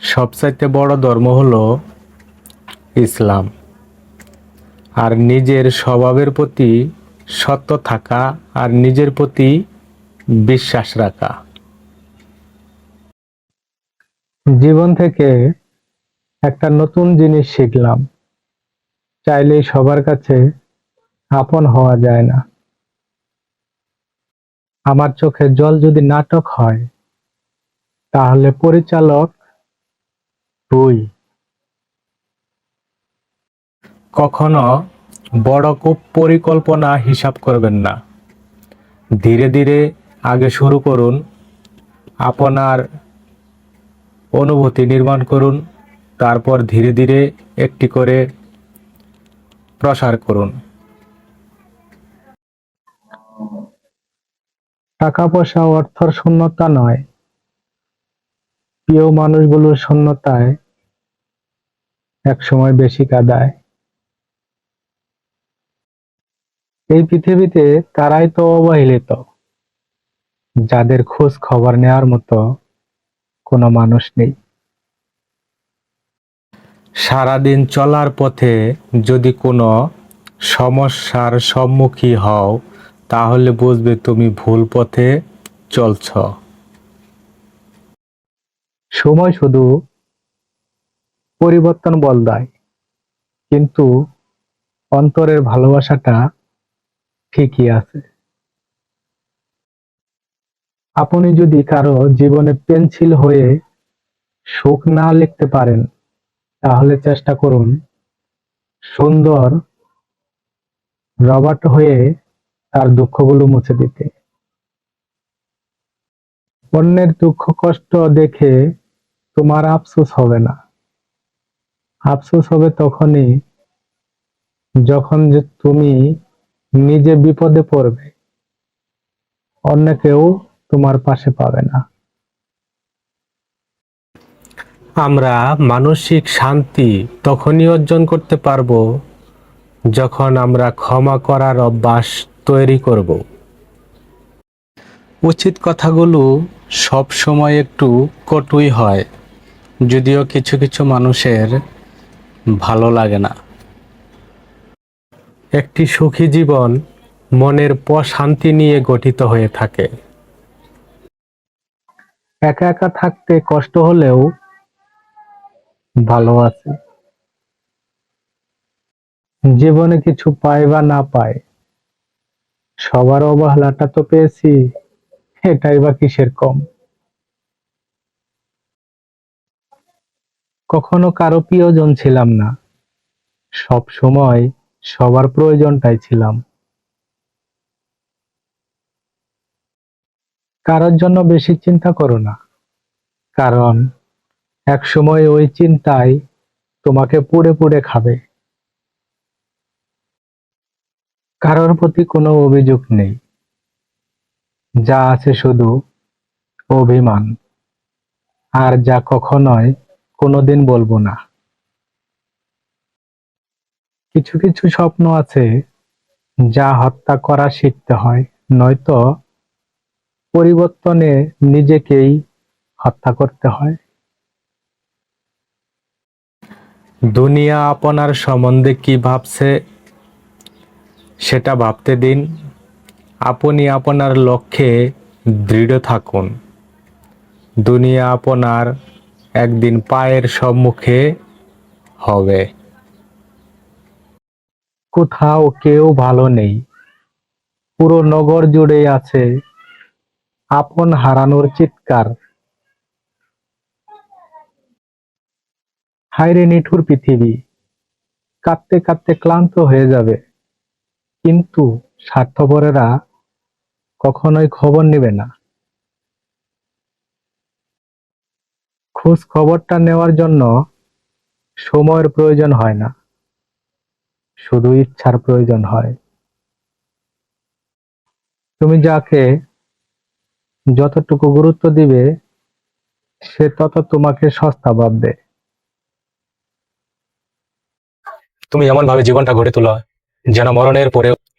সবচাইতে বড় ধর্ম হলো ইসলাম। আর নিজের স্বভাবের প্রতি সত্য থাকা আর নিজের প্রতি বিশ্বাস রাখা। জীবন থেকে একটা নতুন জিনিস শিখলাম। চাইলেই সবার কাছে আপন হওয়া যায় না। আমার চোখে জল যদি নাটক হয়, তাহলে পরিচালক তুই। কখনো বড় খুব পরিকল্পনা হিসাব করবেন না। ধীরে ধীরে আগে শুরু করুন, আপনার অনুভূতি নির্মাণ করুন, তারপর ধীরে ধীরে একটি করে প্রসার করুন। টাকা পয়সা অর্থর শূন্যতা নয় প্রিয় মানুষগুলোর শূন্যতায় একসময় বেশি কাদায়। এই পৃথিবীতে তারাই তো অবহেলিত। যাদের খোঁজ খবর নেওয়ার মতো কোনো মানুষ নেই। সারাদিন চলার পথে যদি কোনো সমস্যার সম্মুখী হও, তাহলে বুঝবে তুমি ভুল পথে চলছ। সময় শুধু পরিবর্তন বল দেয়, কিন্তু অন্তরের ভালোবাসাটা ঠিকই আছে। আপনি যদি কারও জীবনে পেন্সিল হয়ে সুখ না লিখতে পারেন, তাহলে চেষ্টা করুন সুন্দর রবার্ট হয়ে তার দুঃখগুলো মুছে দিতে। অন্যের দুঃখ কষ্ট দেখে তোমার আফসোস হবে না। আফসোস হবে তখনই যখন যে তুমি নিজে বিপদে পড়বে। অন্য কেউ তোমার পাশে পাবে না। আমরা মানসিক শান্তি তখনই অর্জন করতে পারব যখন আমরা ক্ষমা করার অভ্যাস তৈরি করব। উচিত কথাগুলো সব সময় একটু কটুই হয়, যদিও কিছু কিছু মানুষের ভালো লাগে না। একটি সুখী জীবন মনের প্রশান্তি নিয়ে গঠিত হয়ে থাকে। একা একা থাকতে কষ্ট হলেও ভালো আছে। জীবনে কিছু পায় বা না পায়, সবার অবহেলাটা তো পেয়েছি। এটাই বা কিসের কম? কখনো কারও প্রিয়জন ছিলাম না। সব সময় সবার প্রয়োজনটাই ছিলাম। কারোর জন্য বেশি চিন্তা করো না। কারণ এক সময় ওই চিন্তায় তোমাকে পুড়ে পুড়ে খাবে। কারোর প্রতি কোনো অভিযোগ নেই। যা আছে শুধু অভিমান। আর যা কখনোই কোনোদিন বলব না। কিছু কিছু স্বপ্ন আছে যা হত্যা করা শিখতে হয়, নয়তো পরিবর্তনে নিজেকেই হত্যা করতে হয়। দুনিয়া আপনার সম্বন্ধে কি ভাবছে, সেটা ভাবতে দিন। আপনি আপনার লক্ষ্যে দৃঢ় থাকুন। দুনিয়া আপনার একদিন পায়ের সম্মুখে হবে। কোথাও কেউ ভালো নেই। পুরো নগর জুড়ে আছে আপন হারানোর চিৎকার। হায়রে নিঠুর পৃথিবী, কাঁদতে কাঁদতে ক্লান্ত হয়ে যাবে। কিন্তু স্বার্থপরেরা কখনোই খবর নেবে না। খোঁজ খবরটা নেওয়ার জন্য সময়ের প্রয়োজন হয় না, শুধু ইচ্ছার প্রয়োজন হয়। তুমি যাকে যতটুকু গুরুত্ব দিবে, সে তত তোমাকে সস্তা ভাববে। তুমি এমন ভাবে জীবনটা গড়ে তোলা, যেন মরণের পরে